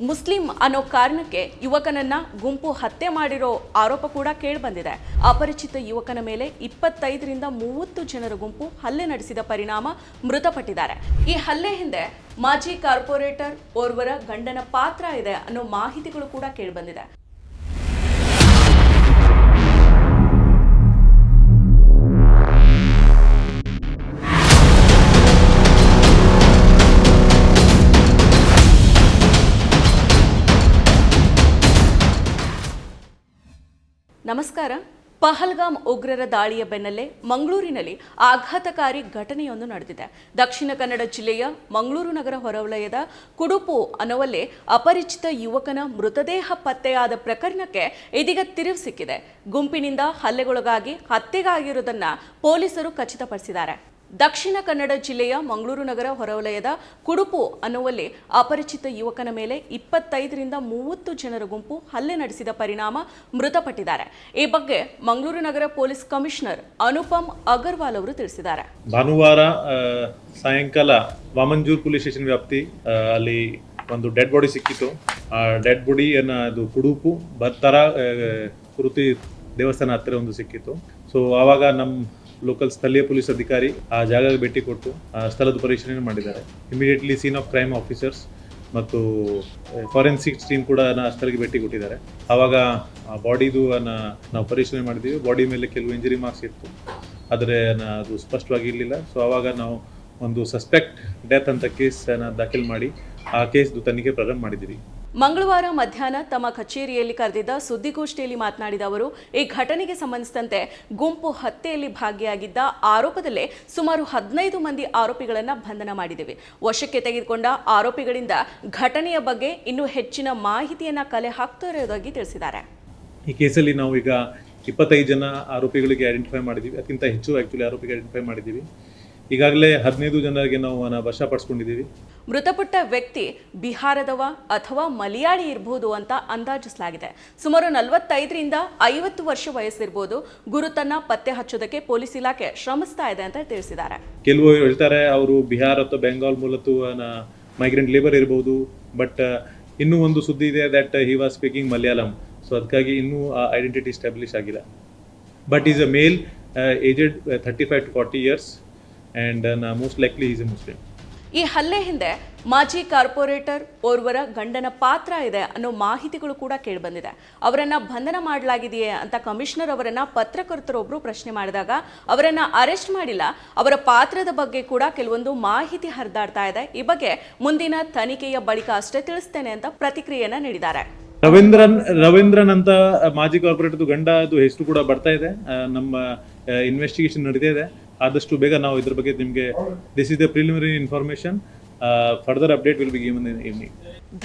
Muslim ಅನ್ನೋ ಕಾರಣಕ್ಕೆ ಯುವಕನನ್ನ ಗುಂಪು ಹತ್ಯೆ ಮಾಡಿರೋ ಆರೋಪ ಕೂಡ ಕೇಳಿಬಂದಿದೆ. ಅಪರಿಚಿತ ಯುವಕನ ಮೇಲೆ ಇಪ್ಪತ್ತೈದರಿಂದ ಮೂವತ್ತು ಜನರ ಗುಂಪು ಹಲ್ಲೆ ನಡೆಸಿದ ಪರಿಣಾಮ ಮೃತಪಟ್ಟಿದ್ದಾರೆ. ಈ ಹಲ್ಲೆ ಹಿಂದೆ ಮಾಜಿ ಕಾರ್ಪೊರೇಟರ್ ಓರ್ವರ ಗಂಡನ ಪಾತ್ರ ಇದೆ ಅನ್ನೋ ಮಾಹಿತಿಗಳು ಕೂಡ ಕೇಳಿಬಂದಿದೆ. ನಮಸ್ಕಾರ. ಪಹಲ್ಗಾಮ್ ಉಗ್ರರ ದಾಳಿಯ ಬೆನ್ನಲ್ಲೇ ಮಂಗಳೂರಿನಲ್ಲಿ ಆಘಾತಕಾರಿ ಘಟನೆಯೊಂದು ನಡೆದಿದೆ. ದಕ್ಷಿಣ ಕನ್ನಡ ಜಿಲ್ಲೆಯ ಮಂಗಳೂರು ನಗರ ಹೊರವಲಯದ ಕುಡುಪು ಅನ್ನುವಲ್ಲೇ ಅಪರಿಚಿತ ಯುವಕನ ಮೃತದೇಹ ಪತ್ತೆಯಾದ ಪ್ರಕರಣಕ್ಕೆ ಇದೀಗ ತಿರುವು ಸಿಕ್ಕಿದೆ. ಗುಂಪಿನಿಂದ ಹಲ್ಲೆಗೊಳಗಾಗಿ ಹತ್ಯೆಗಾಗಿರುವುದನ್ನು ಪೊಲೀಸರು ಖಚಿತಪಡಿಸಿದ್ದಾರೆ. ದಕ್ಷಿಣ ಕನ್ನಡ ಜಿಲ್ಲೆಯ ಮಂಗಳೂರು ನಗರ ಹೊರವಲಯದ ಕುಡುಪು ಅನ್ನುವಲ್ಲಿ ಅಪರಿಚಿತ ಯುವಕನ ಮೇಲೆ ಇಪ್ಪತ್ತೈದರಿಂದ ಮೂವತ್ತು ಜನರ ಗುಂಪು ಹಲ್ಲೆ ನಡೆಸಿದ ಪರಿಣಾಮ ಮೃತಪಟ್ಟಿದ್ದಾರೆ. ಈ ಬಗ್ಗೆ ಮಂಗಳೂರು ನಗರ ಪೊಲೀಸ್ ಕಮಿಷನರ್ ಅನುಪಮ್ ಅಗರ್ವಾಲ್ ಅವರು ತಿಳಿಸಿದ್ದಾರೆ. ಭಾನುವಾರ ಸಾಯಂಕಾಲ ವಾಮಂಜೂರ್ ಪೊಲೀಸ್ ಸ್ಟೇಷನ್ ವ್ಯಾಪ್ತಿ ಅಲ್ಲಿ ಒಂದು ಡೆಡ್ ಬಾಡಿ ಸಿಕ್ಕಿತ್ತು. ಆ ಡೆಡ್ ಬಾಡಿಯನ್ನು ಅದು ಕುಡುಪು ಬತ್ತರ ಕೃತಿ ದೇವಸ್ಥಾನ ಹತ್ತಿರ ಒಂದು ಸಿಕ್ಕಿತ್ತು. ಸೊ ಆವಾಗ ನಮ್ಮ ಲೋಕಲ್ ಸ್ಥಳೀಯ ಪೊಲೀಸ್ ಅಧಿಕಾರಿ ಆ ಜಾಗಕ್ಕೆ ಭೇಟಿ ಕೊಟ್ಟು ಆ ಸ್ಥಳದ ಪರಿಶೀಲನೆ ಮಾಡಿದ್ದಾರೆ. Immediately scene of crime officers ಮತ್ತು ಫಾರೆನ್ಸಿಕ್ ಟೀಮ್ ಕೂಡ ಆ ಸ್ಥಳಕ್ಕೆ ಭೇಟಿ ಕೊಟ್ಟಿದ್ದಾರೆ. ಆವಾಗ ಬಾಡಿದು ನಾವು ಪರಿಶೀಲನೆ ಮಾಡಿದ್ದೀವಿ. ಬಾಡಿ ಮೇಲೆ ಕೆಲವು ಇಂಜರಿ ಮಾರ್ಕ್ಸ್ ಇತ್ತು. ಆದರೆ ಅದು ಸ್ಪಷ್ಟವಾಗಿ ಇರಲಿಲ್ಲ. ಸೊ ಆವಾಗ ನಾವು ಒಂದು ಸಸ್ಪೆಕ್ಟ್ ಡೆತ್ ಅಂತ ಕೇಸನ್ನು ದಾಖಲು ಮಾಡಿ ಆ ಕೇಸ್ದು ತನಿಖೆ ಪ್ರಾರಂಭ ಮಾಡಿದ್ದೀವಿ. ಮಂಗಳವಾರ ಮಧ್ಯಾಹ್ನ ತಮ್ಮ ಕಚೇರಿಯಲ್ಲಿ ಕರೆದಿದ್ದ ಸುದ್ದಿಗೋಷ್ಠಿಯಲ್ಲಿ ಮಾತನಾಡಿದ ಅವರು, ಈ ಘಟನೆಗೆ ಸಂಬಂಧಿಸಿದಂತೆ ಗುಂಪು ಹತ್ಯೆಯಲ್ಲಿ ಭಾಗಿಯಾಗಿದ್ದ ಆರೋಪದಲ್ಲೇ ಸುಮಾರು ಹದಿನೈದು ಮಂದಿ ಆರೋಪಿಗಳನ್ನು ಬಂಧನ ಮಾಡಿದ್ದೇವೆ ವಶಕ್ಕೆ ತೆಗೆದುಕೊಂಡ ಆರೋಪಿಗಳಿಂದ ಘಟನೆಯ ಬಗ್ಗೆ ಇನ್ನೂ ಹೆಚ್ಚಿನ ಮಾಹಿತಿಯನ್ನು ಕಲೆ ಹಾಕ್ತಾ ತಿಳಿಸಿದ್ದಾರೆ. ಈ ಕೇಸಲ್ಲಿ ನಾವು ಈಗ ಇಪ್ಪತ್ತೈದು ಜನ ಆರೋಪಿಗಳಿಗೆ ಐಡೆಂಟಿಫೈ ಮಾಡಿದ್ದೀವಿ ಅದಕ್ಕಿಂತ ಹೆಚ್ಚು ಆ್ಯಕ್ಚುಲಿ ಆರೋಪಿಗೆ ಐಡೆಂಟಿಫೈ ಮಾಡಿದ್ದೀವಿ ಈಗಾಗಲೇ ಹದಿನೈದು ಜನರಿಗೆ ನಾವು ವಶಪಡಿಸ್ಕೊಂಡಿದ್ದೀವಿ. ಮೃತಪಟ್ಟ ವ್ಯಕ್ತಿ ಬಿಹಾರದವ ಅಥವಾ ಮಲಯಾಳಿ ಇರಬಹುದು ಅಂತ ಅಂದಾಜಿಸಲಾಗಿದೆ. ಸುಮಾರು ನಲವತ್ತೈದರಿಂದ ಐವತ್ತು ವರ್ಷ ವಯಸ್ಸಿರ್ಬೋದು. ಗುರುತನ್ನ ಪತ್ತೆ ಹಚ್ಚೋದಕ್ಕೆ ಪೊಲೀಸ್ ಇಲಾಖೆ ಶ್ರಮಿಸ್ತಾ ಇದೆ ಅಂತ ತಿಳಿಸಿದ್ದಾರೆ. ಕೆಲವು ಹೇಳ್ತಾರೆ ಅವರು ಬಿಹಾರ ಅಥವಾ ಬೆಂಗಾಲ್ ಮೂಲತು ಮೈಗ್ರೆಂಟ್ ಲೇಬರ್ ಇರಬಹುದು ಬಟ್ ಇನ್ನೂ ಒಂದು ಸುದ್ದಿ ಇದೆ that he was speaking Malayalam so ಅದಕ್ಕಾಗಿ ಇನ್ನೂ ಐಡೆಂಟಿಟಿ ಸ್ಟಾಬ್ಲಿಷ್ ಆಗಿಲ್ಲ. But is a male aged thirty five to forty years and most likely is a Muslim ಈ ಹಲ್ಲೆ ಹಿಂದೆ ಮಾಜಿ ಕಾರ್ಪೊರೇಟರ್ ಓರ್ವರ ಗಂಡನ ಪಾತ್ರ ಇದೆ ಅನ್ನೋ ಮಾಹಿತಿಗಳು ಕೂಡ ಕೇಳಿಬಂದಿದೆ. ಅವರನ್ನ ಬಂಧನ ಮಾಡಲಾಗಿದೆಯೇ ಅಂತ ಕಮಿಷನರ್ ಅವರನ್ನ ಪತ್ರಕರ್ತರೊಬ್ಬರು ಪ್ರಶ್ನೆ ಮಾಡಿದಾಗ ಅವರನ್ನ ಅರೆಸ್ಟ್ ಮಾಡಿಲ್ಲ. ಅವರ ಪಾತ್ರದ ಬಗ್ಗೆ ಕೂಡ ಕೆಲವೊಂದು ಮಾಹಿತಿ ಹರಿದಾಡ್ತಾ ಇದೆ. ಈ ಬಗ್ಗೆ ಮುಂದಿನ ತನಿಖೆಯ ಬಳಿಕ ಅಷ್ಟೇ ತಿಳಿಸ್ತೇನೆ ಅಂತ ಪ್ರತಿಕ್ರಿಯೆಯನ್ನ ನೀಡಿದ್ದಾರೆ. ರವೀಂದ್ರನ್ ರವೀಂದ್ರನ್ ಅಂತ ಮಾಜಿ ಕಾರ್ಪೊರೇಟರ್ ಗಂಡ ಅದು ಹೆಸರು ಕೂಡ ಬರ್ತಾ ಇದೆ. ನಮ್ಮ ಇನ್ವೆಸ್ಟಿಗೇಷನ್ ನಡೀತಾ ಇದೆ. ಆದಷ್ಟು ಬೇಗ ನಾವು ಇದ್ರ ಬಗ್ಗೆ ನಿಮಗೆ this is the preliminary information further update will be given in evening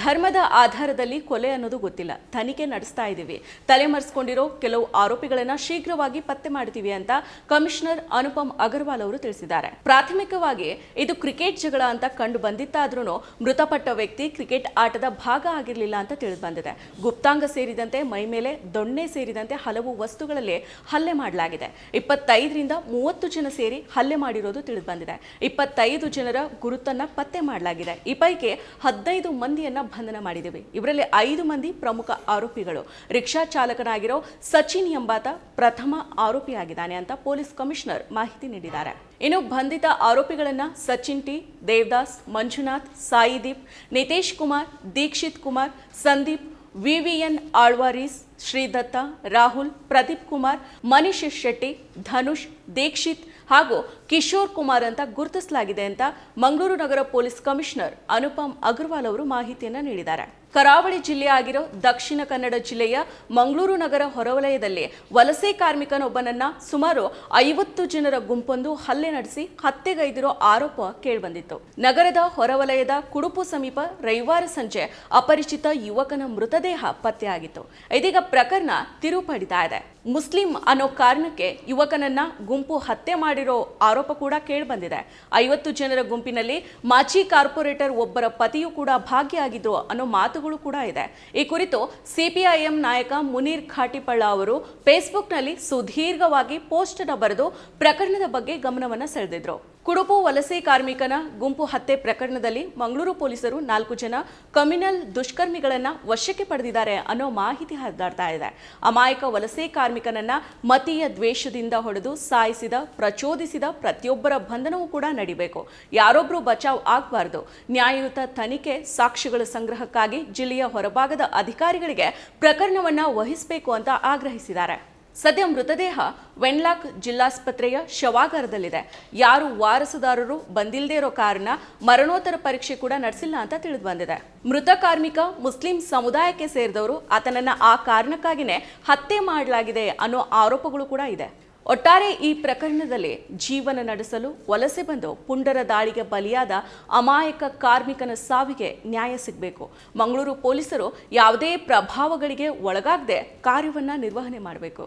ಧರ್ಮದ ಆಧಾರದಲ್ಲಿ ಕೊಲೆ ಅನ್ನೋದು ಗೊತ್ತಿಲ್ಲ. ತನಿಖೆ ನಡೆಸ್ತಾ ಇದ್ದೀವಿ. ತಲೆಮರೆಸ್ಕೊಂಡಿರೋ ಕೆಲವು ಆರೋಪಿಗಳನ್ನ ಶೀಘ್ರವಾಗಿ ಪತ್ತೆ ಮಾಡ್ತೀವಿ ಅಂತ ಕಮಿಷನರ್ ಅನುಪಮ್ ಅಗರ್ವಾಲ್ ಅವರು ತಿಳಿಸಿದ್ದಾರೆ. ಪ್ರಾಥಮಿಕವಾಗಿ ಇದು ಕ್ರಿಕೆಟ್ ಜಗಳ ಅಂತ ಕಂಡು ಬಂದಿತ್ತಾದ್ರೂ ಮೃತಪಟ್ಟ ವ್ಯಕ್ತಿ ಕ್ರಿಕೆಟ್ ಆಟದ ಭಾಗ ಆಗಿರಲಿಲ್ಲ ಅಂತ ತಿಳಿದು ಬಂದಿದೆ ಗುಪ್ತಾಂಗ ಸೇರಿದಂತೆ ಮೈ ಮೇಲೆ ದೊಣ್ಣೆ ಸೇರಿದಂತೆ ಹಲವು ವಸ್ತುಗಳಲ್ಲಿ ಹಲ್ಲೆ ಮಾಡಲಾಗಿದೆ. ಇಪ್ಪತ್ತೈದರಿಂದ ಮೂವತ್ತು ಜನ ಸೇರಿ ಹಲ್ಲೆ ಮಾಡಿರೋದು ತಿಳಿದು ಬಂದಿದೆ ಇಪ್ಪತ್ತೈದು ಜನರ ಗುರುತನ್ನ ಪತ್ತೆ ಮಾಡಲಾಗಿದೆ. ಈ ಪೈಕಿ ಹದಿನೈದು ಮಂದಿಯನ್ನ ಬಂಧನ ಮಾಡಿದ್ದೇವೆ ಇವರಲ್ಲಿ ಐದು ಮಂದಿ ಪ್ರಮುಖ ಆರೋಪಿಗಳು. ರಿಕ್ಷಾ ಚಾಲಕನಾಗಿರೋ ಸಚಿನ್ ಎಂಬಾತ ಪ್ರಥಮ ಆರೋಪಿಯಾಗಿದ್ದಾನೆ ಅಂತ ಪೊಲೀಸ್ ಕಮಿಷನರ್ ಮಾಹಿತಿ ನೀಡಿದ್ದಾರೆ. ಇನ್ನು ಬಂಧಿತ ಆರೋಪಿಗಳನ್ನ ಸಚಿನ್ ಟಿ, ದೇವದಾಸ್, ಮಂಜುನಾಥ್, ಸಾಯಿದೀಪ್, ನಿತೇಶ್ ಕುಮಾರ್, ದೀಕ್ಷಿತ್ ಕುಮಾರ್, ಸಂದೀಪ್, ವಿವಿಎನ್ ಆಳ್ವಾರೀಸ್, ಶ್ರೀದತ್ತ, ರಾಹುಲ್, ಪ್ರದೀಪ್ ಕುಮಾರ್, ಮನೀಶ್ ಶೆಟ್ಟಿ, ಧನುಷ್, ದೀಕ್ಷಿತ್ ಹಾಗೂ ಕಿಶೋರ್ ಕುಮಾರ್ ಅಂತ ಗುರುತಿಸಲಾಗಿದೆ ಅಂತ ಮಂಗಳೂರು ನಗರ ಪೊಲೀಸ್ ಕಮಿಷನರ್ ಅನುಪಮ್ ಅಗರ್ವಾಲ್ ಅವರು ಮಾಹಿತಿಯನ್ನು ನೀಡಿದ್ದಾರೆ. ಕರಾವಳಿ ಜಿಲ್ಲೆ ಆಗಿರೋ ದಕ್ಷಿಣ ಕನ್ನಡ ಜಿಲ್ಲೆಯ ಮಂಗಳೂರು ನಗರ ಹೊರವಲಯದಲ್ಲಿ ವಲಸೆ ಕಾರ್ಮಿಕನೊಬ್ಬನನ್ನ ಸುಮಾರು ಐವತ್ತು ಜನರ ಗುಂಪೊಂದು ಹಲ್ಲೆ ನಡೆಸಿ ಹತ್ಯೆಗೈದಿರೋ ಆರೋಪ ಕೇಳಿಬಂದಿತ್ತು. ನಗರದ ಹೊರವಲಯದ ಕುಡುಪು ಸಮೀಪ ರವಿವಾರ ಸಂಜೆ ಅಪರಿಚಿತ ಯುವಕನ ಮೃತದೇಹ ಪತ್ತೆಯಾಗಿತ್ತು. ಇದೀಗ ಪ್ರಕರಣ ತಿರುಪಡಿತಾ ಇದೆ. ಮುಸ್ಲಿಂ ಅನ್ನೋ ಕಾರಣಕ್ಕೆ ಯುವಕನನ್ನ ಗುಂಪು ಹತ್ಯೆ ಮಾಡಿರೋ ಆರೋಪ ಕೂಡ ಕೇಳಿಬಂದಿದೆ. ಐವತ್ತು ಜನರ ಗುಂಪಿನಲ್ಲಿ ಮಾಜಿ ಕಾರ್ಪೊರೇಟರ್ ಒಬ್ಬರ ಪತಿಯೂ ಕೂಡ ಭಾಗಿಯಾಗಿದ್ರು ಅನ್ನೋ ಮಾತುಗಳು ಕೂಡ ಇದೆ. ಈ ಕುರಿತು ಸಿಪಿಐಎಂ ನಾಯಕ ಮುನೀರ್ ಖಾಟಿಪಳ್ಳ ಅವರು ಫೇಸ್ಬುಕ್ನಲ್ಲಿ ಸುದೀರ್ಘವಾಗಿ ಪೋಸ್ಟ್ ಬರೆದು ಪ್ರಕರಣದ ಬಗ್ಗೆ ಗಮನವನ್ನ ಸೆಳೆದಿದ್ರು. ಕುಡುಪು ವಲಸೆ ಕಾರ್ಮಿಕನ ಗುಂಪು ಹತ್ಯೆ ಪ್ರಕರಣದಲ್ಲಿ ಮಂಗಳೂರು ಪೊಲೀಸರು ನಾಲ್ಕು ಜನ ಕಮ್ಯುನಲ್ ದುಷ್ಕರ್ಮಿಗಳನ್ನು ವಶಕ್ಕೆ ಪಡೆದಿದ್ದಾರೆ ಅನ್ನೋ ಮಾಹಿತಿ ಹರಿದಾಡ್ತಾ ಇದೆ. ಅಮಾಯಕ ವಲಸೆ ಕಾರ್ಮಿಕನನ್ನ ಮತೀಯ ದ್ವೇಷದಿಂದ ಹೊಡೆದು ಸಾಯಿಸಿದ, ಪ್ರಚೋದಿಸಿದ ಪ್ರತಿಯೊಬ್ಬರ ಬಂಧನವೂ ಕೂಡ ನಡಿಬೇಕು. ಯಾರೊಬ್ಬರು ಬಚಾವ್ ಆಗಬಾರದು. ನ್ಯಾಯಯುತ ತನಿಖೆ ಸಾಕ್ಷಿಗಳ ಸಂಗ್ರಹಕ್ಕಾಗಿ ಜಿಲ್ಲೆಯ ಹೊರಭಾಗದ ಅಧಿಕಾರಿಗಳಿಗೆ ಪ್ರಕರಣವನ್ನು ವಹಿಸಬೇಕು ಅಂತ ಆಗ್ರಹಿಸಿದ್ದಾರೆ. ಸದ್ಯ ಮೃತದೇಹ ವೆನ್ಲಾಕ್ ಜಿಲ್ಲಾಸ್ಪತ್ರೆಯ ಶವಾಗಾರದಲ್ಲಿದೆ. ಯಾರು ವಾರಸುದಾರರು ಬಂದಿಲ್ಲದೇ ಇರೋ ಕಾರಣ ಮರಣೋತ್ತರ ಪರೀಕ್ಷೆ ಕೂಡ ನಡೆಸಿಲ್ಲ ಅಂತ ತಿಳಿದು ಬಂದಿದೆ. ಮೃತ ಕಾರ್ಮಿಕ ಮುಸ್ಲಿಂ ಸಮುದಾಯಕ್ಕೆ ಸೇರಿದವರು ಆತನನ್ನ ಆ ಕಾರಣಕ್ಕಾಗಿನೇ ಹತ್ಯೆ ಮಾಡಲಾಗಿದೆ ಅನ್ನೋ ಆರೋಪಗಳು ಕೂಡ ಇದೆ. ಒಟ್ಟಾರೆ ಈ ಪ್ರಕರಣದಲ್ಲಿ ಜೀವನ ನಡೆಸಲು ವಲಸೆ ಬಂದು ಪುಂಡರ ದಾಳಿಗೆ ಬಲಿಯಾದ ಅಮಾಯಕ ಕಾರ್ಮಿಕನ ಸಾವಿಗೆ ನ್ಯಾಯ ಸಿಗಬೇಕು. ಮಂಗಳೂರು ಪೊಲೀಸರು ಯಾವುದೇ ಪ್ರಭಾವಗಳಿಗೆ ಒಳಗಾಗದೆ ಕಾರ್ಯವನ್ನು ನಿರ್ವಹಣೆ ಮಾಡಬೇಕು.